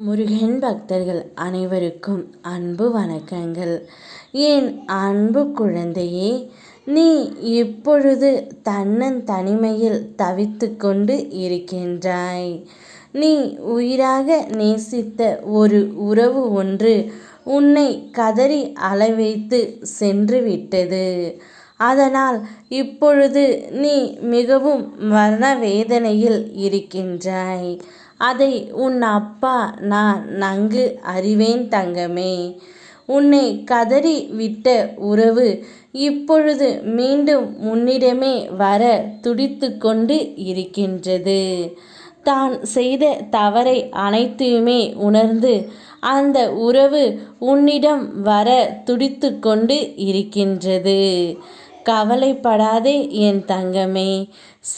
முருகன் பக்தர்கள் அனைவருக்கும் அன்பு வணக்கங்கள். என் அன்பு குழந்தையே நீ இப்பொழுது தன்னன் தனிமையில் தவித்து கொண்டு இருக்கின்றாய். நீ உயிராக நேசித்த ஒரு உறவு ஒன்று உன்னை கதறி அளவைத்து சென்று விட்டது அதனால் இப்பொழுது நீ மிகவும் மரணவேதனையில் இருக்கின்றாய். அதை உன் அப்பா நான் நன்கு அறிவேன் தங்கமே. உன்னை கதறி விட்ட உறவு இப்பொழுது மீண்டும் உன்னிடமே வர துடித்து கொண்டு இருக்கின்றது. தான் செய்த தவறை அனைத்தையுமே உணர்ந்து அந்த உறவு உன்னிடம் வர துடித்து கொண்டு இருக்கின்றது. கவலைப்படாதே என் தங்கமே.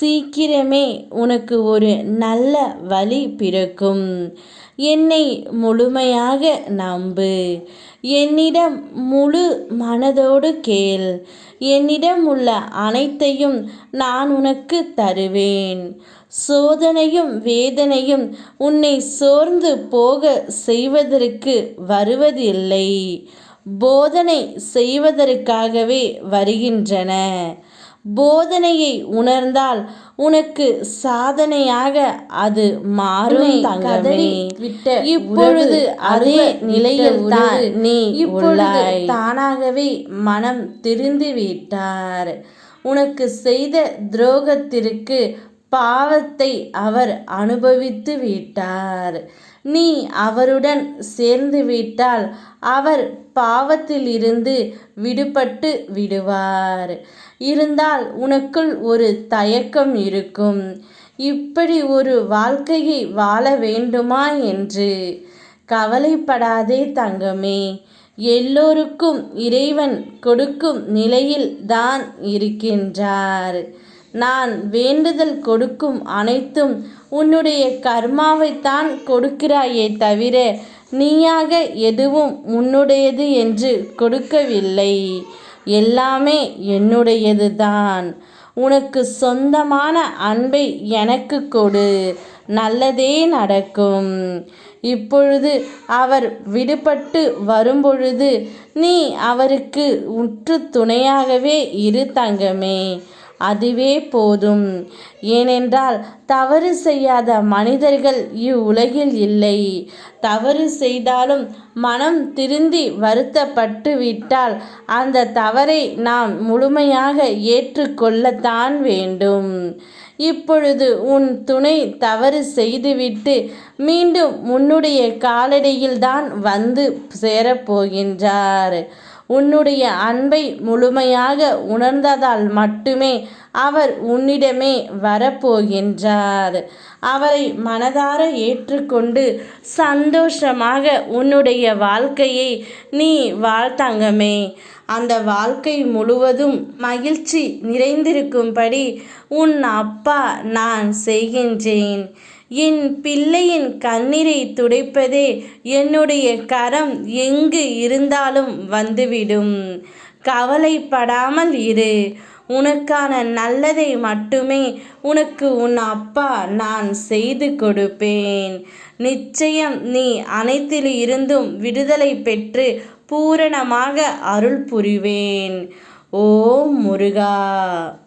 சீக்கிரமே உனக்கு ஒரு நல்ல வழி பிறக்கும். என்னை முழுமையாக நம்பு. என்னிடம் முழு மனதோடு கேள். என்னிடம் உள்ள அனைத்தையும் நான் உனக்கு தருவேன். சோதனையும் வேதனையும் உன்னை சோர்ந்து போக செய்வதற்கு வருவதில்லை. போதனை செய்வதற்காகவே வருகின்றன. போதனையை உணர்ந்தால் உனக்கு சாதனையாக அது மாறும் தங்கமே. இப்பொழுது அதே நிலையில் தான் நீ இப்பொழுது தானாகவே மனம் திரிந்து விட்டார். உனக்கு செய்த துரோகத்திற்கு பாவத்தை அவர் அனுபவித்து விட்டார். நீ அவருடன் சேர்ந்து விட்டால் அவர் பாவத்திலிருந்து விடுபட்டு விடுவார். இருந்தால் உனக்குள் ஒரு தயக்கம் இருக்கும். இப்படி ஒரு வாழ்க்கையை வாழ வேண்டுமா என்று கவலைப்படாதே தங்கமே. எல்லோருக்கும் இறைவன் கொடுக்கும் நிலையில் தான் இருக்கின்றார். நான் வேண்டுதல் கொடுக்கும் அனைத்தும் உன்னுடைய கர்மாவைத்தான் கொடுக்கிறாயே தவிர நீயாக எதுவும் உன்னுடையது என்று கொடுக்கவில்லை. எல்லாமே என்னுடையது தான் உனக்கு சொந்தமான அன்பை எனக்கு கொடு. நல்லதே நடக்கும். இப்பொழுது அவர் விடுபட்டு வரும்பொழுது நீ அவருக்கு உற்று துணையாகவே இரு தங்கமே. அதுவே போதும். ஏனென்றால் தவறு செய்யாத மனிதர்கள் இவ்வுலகில் இல்லை. தவறு செய்தாலும் மனம் திருந்தி வருத்தப்பட்டு விட்டால் அந்த தவறை நாம் முழுமையாக ஏற்றுக்கொள்ளத்தான் வேண்டும். இப்பொழுது உன் துணை தவறு செய்துவிட்டு மீண்டும் உன்னுடைய காலடியில்தான் வந்து சேரப்போகின்றார். உன்னுடைய அன்பை முழுமையாக உணர்ந்ததால் மட்டுமே அவர் உன்னிடமே வரப்போகின்றார். அவரை மனதார ஏற்றுக்கொண்டு சந்தோஷமாக உன்னுடைய வாழ்க்கையை நீ வாழ்த்தங்கமே. அந்த வாழ்க்கை முழுவதும் மகிழ்ச்சி நிறைந்திருக்கும்படி உன் அப்பா நான் செய்கின்றேன். என் பிள்ளையின் கண்ணீரை துடைப்பதே என்னுடைய கரம் எங்கு இருந்தாலும் வந்துவிடும். கவலைப்படாமல் இரு. உனக்கான நல்லதை மட்டுமே உனக்கு உன் அப்பா நான் செய்து கொடுப்பேன். நிச்சயம் நீ அனைத்தில் இருந்தும் விடுதலை பெற்று பூரணமாக அருள் புரிவேன். ஓ முருகா!